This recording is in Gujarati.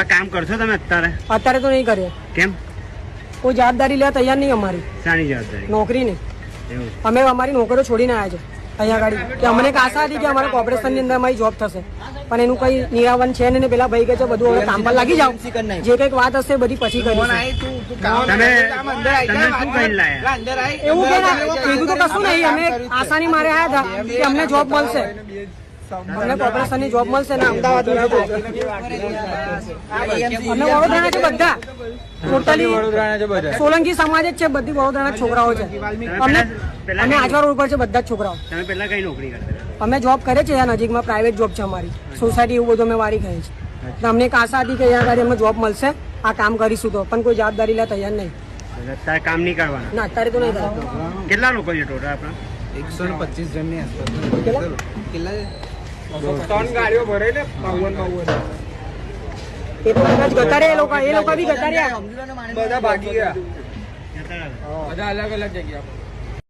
હવે કામ કરશો તમે અત્યારે? અત્યારે તો નહીં કરીએ. કેમ? કોઈ જવાબદારી લેવા તૈયાર નહીં અમારી. શાની જવાબદારી? નોકરી નહીં. અમે અમારી નોકરીઓ છોડીને આવ્યા છે અહીંયા ગાડી. કે અમને આશા હતી કે અમારા કોર્પોરેશનની અંદર અમારી જોબ થશે. પણ એનું કઈ નિરાવન છે ને પેલા ભાઈ કે છે બધું હવે કામ પર લાગી જાવ જે કંઈક વાત હશે બધી પછી લાયા? એવું કે કીધું તો કશું નહીં. અમે આશાની મારે આવ્યા હતા કે અમને જોબ મળશે. અમને કોર્પોરેશનની જોબ મળશે ને અમદાવાદ અમને વડોદરાના છે બધા ટોટલી સોલંકી સમાજ જ છે બધી વડોદરાના છોકરાઓ છે. અમને અમે આજવા રોડ પર છે બધા જ છોકરાઓ. તમે પેલા કઈ નોકરી કરતા અમે જોબ કરે છે ત્યાં નજીકમાં પ્રાઇવેટ જોબ છે અમારી. સોસાયટી એવું બધું અમે વારી ખાઈએ છે અમને એક આશા હતી કે અહીંયા આગળ અમને જોબ મળશે. આ કામ કરીશું તો. પણ કોઈ જવાબદારી લેવા તૈયાર નહીં. અત્યારે કામ નહીં કરવાના? ના અત્યારે તો નહીં કરવાનું. કેટલા લોકો છે ટોટલ આપણા? એકસો ને પચીસ જણની આસપાસ. કેટલા? ત્રણ ગાડીઓ ભરે ને બાવન બાવન. એ તો કદાચ ગતા એ લોકો એ લોકો બી ગતા બધા ભાગી ગયા. બધા અલગ અલગ જગ્યા પર.